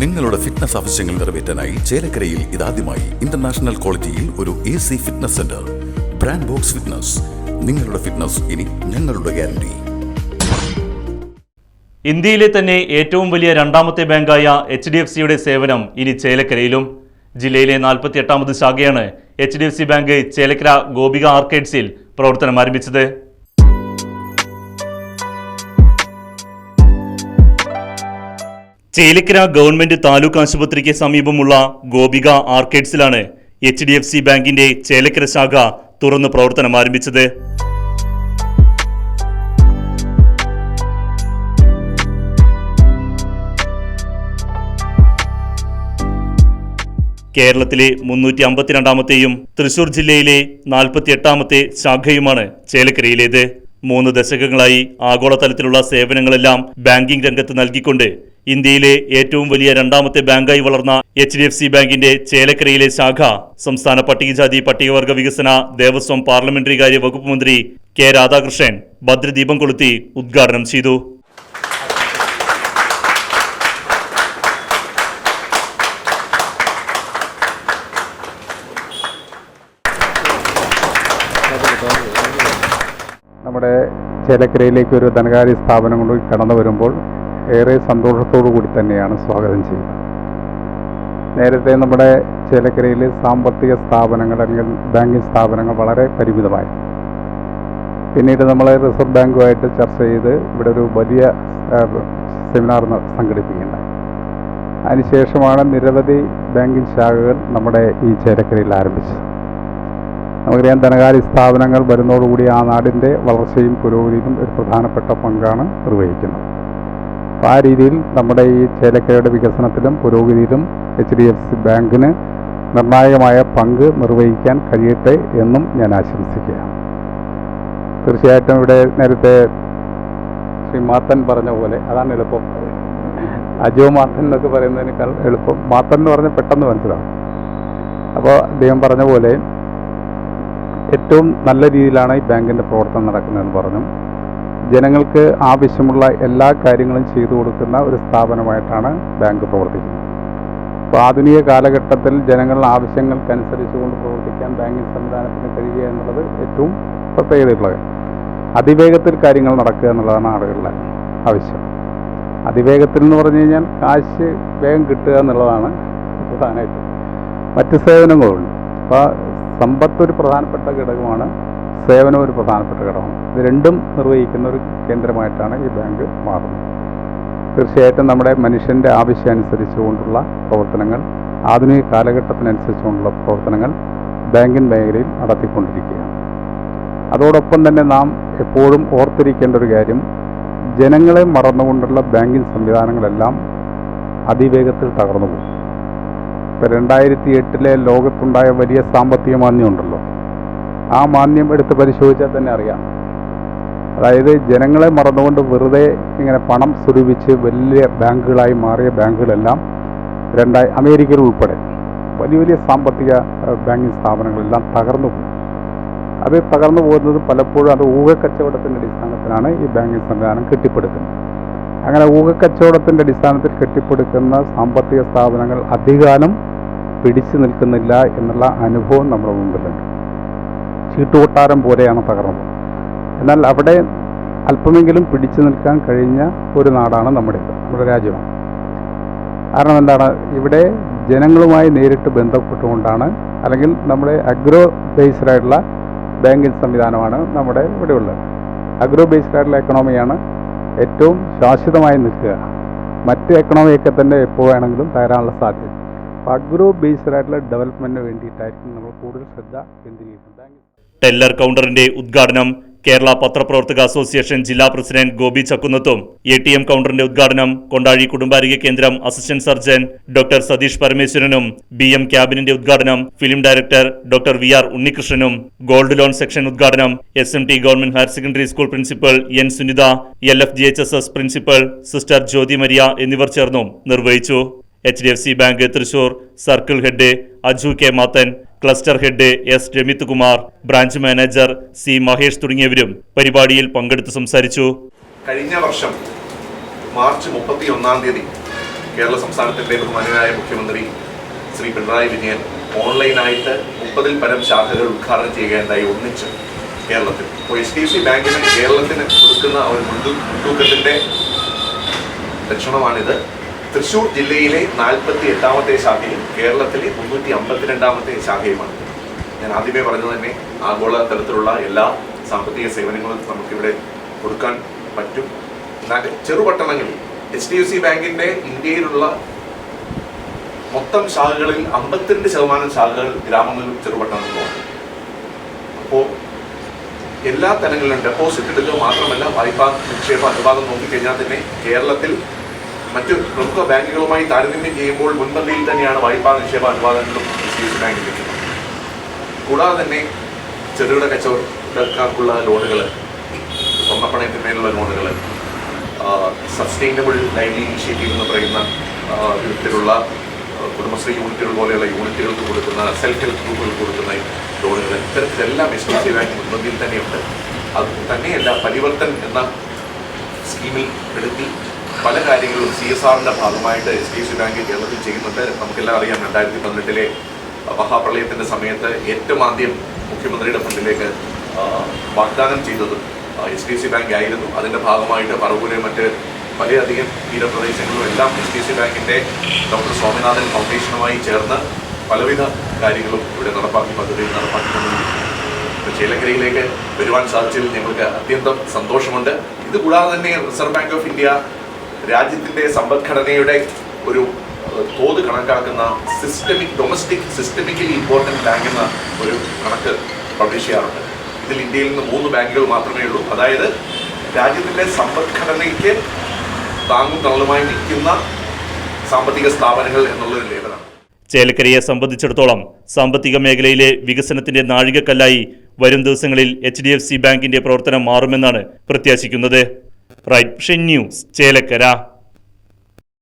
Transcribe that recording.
നിങ്ങളുടെ ഫിറ്റ്നസ് ആവശ്യങ്ങൾ നിറവേറ്റാനായി ചേലക്കരയിൽ ഇതാദ്യമായി ഇന്റർനാഷണൽ ക്വാളിറ്റിയിൽ ഒരു A C fitness center brand box fitness നിങ്ങളുടെ ഫിറ്റ്നസ് ഇനി ഞങ്ങളുടെ ഗ്യാരണ്ടി ഇന്ത്യയിലെ തന്നെ ഏറ്റവും വലിയ രണ്ടാമത്തെ ബാങ്കായ എച്ച് ഡി എഫ് സിയുടെ സേവനം ഇനി ചേലക്കരയിലും. ജില്ലയിലെ നാൽപ്പത്തി എട്ടാമത് ശാഖയാണ് H D F C bank Chelakkara Gopika ആർക്കേഡ്സിൽ പ്രവർത്തനം ആരംഭിച്ചത്. ചേലക്കര ഗവൺമെന്റ് താലൂക്ക് ആശുപത്രിക്ക് സമീപമുള്ള ഗോപിക ആർക്കേഡ്സിലാണ് എച്ച് ഡി എഫ് സി ബാങ്കിന്റെ ചേലക്കര ശാഖ തുറന്ന് പ്രവർത്തനം ആരംഭിച്ചത്. കേരളത്തിലെ മുന്നൂറ്റി അമ്പത്തിരണ്ടാമത്തെയും തൃശൂർ ജില്ലയിലെ നാൽപ്പത്തി എട്ടാമത്തെ ശാഖയുമാണ് ചേലക്കരയിലേത്. മൂന്ന് ദശകങ്ങളായി ആഗോളതലത്തിലുള്ള സേവനങ്ങളെല്ലാം ബാങ്കിംഗ് രംഗത്ത് നൽകിക്കൊണ്ട് ഇന്ത്യയിലെ ഏറ്റവും വലിയ രണ്ടാമത്തെ ബാങ്കായി വളർന്ന എച്ച് ഡി എഫ് സി ബാങ്കിന്റെ ചേലക്കരയിലെ ശാഖ സംസ്ഥാന പട്ടികജാതി പട്ടികവർഗ വികസന ദേവസ്വം പാർലമെന്ററി കാര്യ വകുപ്പ് മന്ത്രി കെ രാധാകൃഷ്ണൻ ഭദ്രദീപം കൊളുത്തി ഉദ്ഘാടനം ചെയ്തു. നമ്മുടെ ചേലക്കരയിലേക്ക് ഒരു ധനകാര്യ സ്ഥാപനം കൊണ്ട് കടന്നു വരുമ്പോൾ ഏറെ സന്തോഷത്തോടു കൂടി തന്നെയാണ് സ്വാഗതം ചെയ്യുന്നത്. നേരത്തെ നമ്മുടെ ചേലക്കരയിൽ സാമ്പത്തിക സ്ഥാപനങ്ങൾ അല്ലെങ്കിൽ ബാങ്കിങ് സ്ഥാപനങ്ങൾ വളരെ പരിമിതമായി പിന്നീട് നമ്മൾ റിസർവ് ബാങ്കുമായിട്ട് ചർച്ച ചെയ്ത് ഇവിടെ ഒരു വലിയ സെമിനാർ സംഘടിപ്പിക്കുന്നത് അതിനുശേഷമാണ് നിരവധി ബാങ്കിങ് ശാഖകൾ നമ്മുടെ ഈ ചേലക്കരയിൽ ആരംഭിച്ചത്. നമുക്കറിയാം ധനകാര്യ സ്ഥാപനങ്ങൾ വരുന്നതോടുകൂടി ആ നാടിന്റെ വളർച്ചയും പുരോഗതിയിലും ഒരു പ്രധാനപ്പെട്ട പങ്കാണ് നിർവഹിക്കുന്നത്. ആ രീതിയിൽ നമ്മുടെ ഈ ചേലക്കരയുടെ വികസനത്തിലും പുരോഗതിയിലും എച്ച് ഡി എഫ് സി ബാങ്കിന് നിർണായകമായ പങ്ക് നിർവഹിക്കാൻ കഴിയട്ടെ എന്നും ഞാൻ ആശംസിക്കുകയാണ്. തീർച്ചയായിട്ടും ഇവിടെ നേരത്തെ ശ്രീ മാത്തൻ പറഞ്ഞ പോലെ അതാണ് എളുപ്പം. അജോ മാത്തൻ എന്നൊക്കെ പറയുന്നതിനേക്കാൾ എളുപ്പം. മാത്തൻ എന്ന് പറഞ്ഞാൽ പെട്ടെന്ന് മനസ്സിലാവും. അപ്പോൾ അദ്ദേഹം പറഞ്ഞ പോലെ ഏറ്റവും നല്ല രീതിയിലാണ് ഈ ബാങ്കിന്റെ പ്രവർത്തനം നടക്കുന്നതെന്ന് പറഞ്ഞു. ജനങ്ങൾക്ക് ആവശ്യമുള്ള എല്ലാ കാര്യങ്ങളും ചെയ്തു കൊടുക്കുന്ന ഒരു സ്ഥാപനമായിട്ടാണ് ബാങ്ക് പ്രവർത്തിക്കുന്നത്. അപ്പോൾ ആധുനിക കാലഘട്ടത്തിൽ ജനങ്ങളുടെ ആവശ്യങ്ങൾക്കനുസരിച്ചുകൊണ്ട് പ്രവർത്തിക്കാൻ ബാങ്കിങ് സംവിധാനത്തിന് കഴിയുക എന്നുള്ളത് ഏറ്റവും പ്രത്യേകതയുള്ളത് അതിവേഗത്തിൽ കാര്യങ്ങൾ നടക്കുക എന്നുള്ളതാണ് ആളുകളുടെ ആവശ്യം. അതിവേഗത്തിൽ എന്ന് പറഞ്ഞു കഴിഞ്ഞാൽ കാശ് വേഗം കിട്ടുക എന്നുള്ളതാണ് പ്രധാനമായിട്ടും. മറ്റ് സേവനങ്ങളുണ്ട്. അപ്പോൾ സമ്പത്ത് ഒരു പ്രധാനപ്പെട്ട ഘടകമാണ് സേവനം ഒരു പ്രധാനപ്പെട്ട ഘടകമാണ്. ഇത് രണ്ടും നിർവഹിക്കുന്ന ഒരു കേന്ദ്രമായിട്ടാണ് ഈ ബാങ്ക് മാറുന്നത്. തീർച്ചയായിട്ടും നമ്മുടെ മനുഷ്യന്റെ ആവശ്യമനുസരിച്ചുകൊണ്ടുള്ള പ്രവർത്തനങ്ങൾ ആധുനിക കാലഘട്ടത്തിനനുസരിച്ചുകൊണ്ടുള്ള പ്രവർത്തനങ്ങൾ ബാങ്കിങ് മേഖലയിൽ നടത്തിക്കൊണ്ടിരിക്കുകയാണ്. അതോടൊപ്പം തന്നെ നാം എപ്പോഴും ഓർത്തിരിക്കേണ്ട ഒരു കാര്യം ജനങ്ങളെ മറന്നുകൊണ്ടുള്ള ബാങ്കിങ് സംവിധാനങ്ങളെല്ലാം അതിവേഗത്തിൽ തകർന്നു പോകും ഇപ്പം രണ്ടായിരത്തി എട്ടിലെ ലോകത്തുണ്ടായ വലിയ സാമ്പത്തിക മാന്ദ്യമുണ്ടല്ലോ. ആ മാന്യം എടുത്ത് പരിശോധിച്ചാൽ തന്നെ അറിയാം. അതായത് ജനങ്ങളെ മറന്നുകൊണ്ട് വെറുതെ ഇങ്ങനെ പണം സ്വരൂപിച്ച് വലിയ ബാങ്കുകളായി മാറിയ ബാങ്കുകളെല്ലാം രണ്ടായി അമേരിക്കയിൽ ഉൾപ്പെടെ വലിയ വലിയ സാമ്പത്തിക ബാങ്കിങ് സ്ഥാപനങ്ങളെല്ലാം തകർന്നു പോകും അത് തകർന്നു പോകുന്നത് പലപ്പോഴും അത് ഊഹക്കച്ചവടത്തിന്റെ അടിസ്ഥാനത്തിലാണ് ഈ ബാങ്കിങ് സംവിധാനം കെട്ടിപ്പടുക്കുന്നത്. അങ്ങനെ ഊഹക്കച്ചവടത്തിന്റെ അടിസ്ഥാനത്തിൽ കെട്ടിപ്പടുക്കുന്ന സാമ്പത്തിക സ്ഥാപനങ്ങൾ അധികാലം പിടിച്ചു നിൽക്കുന്നില്ല എന്നുള്ള അനുഭവം നമ്മുടെ മുമ്പിലുണ്ട്. ചീട്ടുകൊട്ടാരം പോലെയാണ് തകർന്നത്. എന്നാൽ അവിടെ അല്പമെങ്കിലും പിടിച്ചു നിൽക്കാൻ കഴിഞ്ഞ ഒരു നാടാണ് നമ്മുടേത് നമ്മുടെ രാജ്യമാണ്. കാരണം എന്താണ്? ഇവിടെ ജനങ്ങളുമായി നേരിട്ട് ബന്ധപ്പെട്ടുകൊണ്ടാണ് അല്ലെങ്കിൽ നമ്മുടെ അഗ്രോ ബേസ്ഡ് ആയിട്ടുള്ള ബാങ്കിങ് സംവിധാനമാണ് നമ്മുടെ ഇവിടെ ഉള്ളത് അഗ്രോ ബേസ്ഡ് ആയിട്ടുള്ള എക്കണോമിയാണ് ഏറ്റവും ശാശ്വതമായി നിൽക്കുക. മറ്റ് എക്കണോമിയൊക്കെ തന്നെ എപ്പോൾ വേണമെങ്കിലും തകരാനുള്ള സാധ്യത. അപ്പോൾ അഗ്രോ ബേസ്ഡ് ആയിട്ടുള്ള ഡെവലപ്മെന്റിന് വേണ്ടിയിട്ടായിരിക്കും നമ്മൾ കൂടുതൽ ശ്രദ്ധ കേന്ദ്രീകരിക്കുന്നത്. ടെല്ലർ കൗണ്ടറിന്റെ ഉദ്ഘാടനം കേരള പത്രപ്രവർത്തക അസോസിയേഷൻ ജില്ലാ പ്രസിഡന്റ് ഗോപി ചക്കുന്നത്തും എ ടി എം കൗണ്ടറിന്റെ ഉദ്ഘാടനം കൊണ്ടാഴി കുടുംബാരോഗ്യ കേന്ദ്രം അസിസ്റ്റന്റ് സർജൻ ഡോക്ടർ സതീഷ് പരമേശ്വരനും ബി എം ക്യാബിനിന്റെ ഉദ്ഘാടനം film director doctor V R ഉണ്ണികൃഷ്ണനും gold loan section ഉദ്ഘാടനം S M T government higher secondary school principal N Sunitha L F G H S S principal sister Jyothi Maria എന്നിവർ ചേർന്നും നിർവഹിച്ചു. H D F C bank Thrissur circle head Aju K Mathan cluster head S Ramith Kumar branch manager C Mahesh തുടങ്ങിയവരും പരിപാടിയിൽ പങ്കെടുത്ത് സംസാരിച്ചു. കഴിഞ്ഞ വർഷം March മുപ്പത്തി ഒന്നാം തീയതി കേരള സംസ്ഥാനത്തിന്റെ ബഹുമാനായ മുഖ്യമന്ത്രി ശ്രീ പിണറായി വിജയൻ ഓൺലൈനായിട്ട് മുപ്പതിൽ പരം ശാഖകൾ ഉദ്ഘാടനം ചെയ്യുകയുണ്ടായി ഒന്നിച്ച് കേരളത്തിൽ. അപ്പോൾ എച്ച് ഡി സി ബാങ്കിന് കേരളത്തിന് കൊടുക്കുന്ന ഒരു മുൻതൂക്കത്തിന്റെ ലക്ഷണമാണിത്. തൃശൂർ ജില്ലയിലെ നാൽപ്പത്തി എട്ടാമത്തെ ശാഖയും കേരളത്തിലെ മുന്നൂറ്റി അമ്പത്തിരണ്ടാമത്തെ ശാഖയുമാണ്. ഞാൻ ആദ്യമേ പറഞ്ഞു തന്നെ ആഗോള തലത്തിലുള്ള എല്ലാ സാമ്പത്തിക സേവനങ്ങളും നമുക്കിവിടെ കൊടുക്കാൻ പറ്റും. ചെറുപട്ടണങ്ങളിൽ എച്ച് ഡി എഫ് സി ബാങ്കിന്റെ ഇന്ത്യയിലുള്ള മൊത്തം ശാഖകളിൽ അമ്പത്തിരണ്ട് ശതമാനം ശാഖകൾ ഗ്രാമങ്ങളിലും ചെറുപട്ടണങ്ങളിലുമാണ് അപ്പോൾ എല്ലാ തലങ്ങളിലും ഡെപ്പോസിറ്റ് എടുക്കുക മാത്രമല്ല വായ്പാ നിക്ഷേപ അനുപാതം നോക്കിക്കഴിഞ്ഞാൽ തന്നെ കേരളത്തിൽ മറ്റു പ്രമുഖ ബാങ്കുകളുമായി താരതമ്യം ചെയ്യുമ്പോൾ മുൻപന്തിയിൽ തന്നെയാണ് വായ്പാ നിക്ഷേപ അനുപാതങ്ങളും എച്ച് ഡി ബാങ്കിൽ ലഭിക്കുന്നത് കൂടാതെ തന്നെ ചെറുകിട കച്ചവടക്കാർക്കുള്ള ലോണുകൾ സ്വർണപ്പണയത്തിന്മേലുള്ള ലോണുകൾ സസ്റ്റൈനബിൾ ലൈവ്ലി ഇനിഷ്യേറ്റീവ് എന്ന് പറയുന്ന വിധത്തിലുള്ള കുടുംബശ്രീ യൂണിറ്റുകൾ പോലെയുള്ള യൂണിറ്റുകൾക്ക് കൊടുക്കുന്ന സെൽഫ് ഹെൽപ്പ് ഗ്രൂപ്പുകൾ കൊടുക്കുന്ന ലോണുകൾ ഇത്തരത്തിലെല്ലാം എസ് ഡി സി ബാങ്ക് മുൻപന്തിയിൽ തന്നെയുണ്ട്. അത് തന്നെയല്ല പരിവർത്തൻ എന്ന സ്കീമിൽ പെടുത്തി പല കാര്യങ്ങളും സി എസ് ആറിന്റെ ഭാഗമായിട്ട് H D F C bank കേരളത്തിൽ ചെയ്യുന്നുണ്ട്. നമുക്കെല്ലാം അറിയാം രണ്ടായിരത്തി പതിനെട്ടിലെ മഹാപ്രളയത്തിന്റെ സമയത്ത് ഏറ്റവും ആദ്യം മുഖ്യമന്ത്രിയുടെ ഫണ്ടിലേക്ക് വാഗ്ദാനം ചെയ്തത് H D F C bank ആയിരുന്നു. അതിന്റെ ഭാഗമായിട്ട് പറവൂര് മറ്റ് വളരെയധികം തീരപ്രദേശങ്ങളും എല്ലാം എച്ച് ഡി സി ബാങ്കിന്റെ ഡോക്ടർ സ്വാമിനാഥൻ ഫൗണ്ടേഷനുമായി ചേർന്ന് പലവിധ കാര്യങ്ങളും ഇവിടെ നടപ്പാക്കി പദ്ധതിയിൽ നടപ്പാക്കിക്കൊണ്ടിരിക്കുന്നു ചേലക്കരയിലേക്ക് വരുവാൻ സാധിച്ചതിൽ ഞങ്ങൾക്ക് അത്യന്തം സന്തോഷമുണ്ട്. ഇതുകൂടാതെ തന്നെ റിസർവ് ബാങ്ക് ഓഫ് ഇന്ത്യ രാജ്യത്തിന്റെ സമ്പദ്ഘടനയുടെ ഒരു തോത് കണക്കാക്കുന്ന systemic domestic systemically important bank എന്ന ഒരു കണക്ക് പബ്ലിഷ് ചെയ്യാറുണ്ട്. ഇതിൽ ഇന്ത്യയിൽ നിന്ന് മൂന്ന് ബാങ്കുകൾ മാത്രമേ ഉള്ളൂ. അതായത് രാജ്യത്തിന്റെ സമ്പദ്ഘടനയ്ക്ക് താങ്ങും തള്ളുമായി നിൽക്കുന്ന സാമ്പത്തിക സ്ഥാപനങ്ങൾ എന്നുള്ളൊരു ലേബലാണ്. ചേലക്കരയെ സംബന്ധിച്ചിടത്തോളം സാമ്പത്തിക മേഖലയിലെ വികസനത്തിന്റെ നാഴികക്കല്ലായി വരും ദിവസങ്ങളിൽ എച്ച് ഡി എഫ് സി ബാങ്കിന്റെ പ്രവർത്തനം മാറുമെന്നാണ് പ്രത്യാശിക്കുന്നത്. Right news Chelakkara.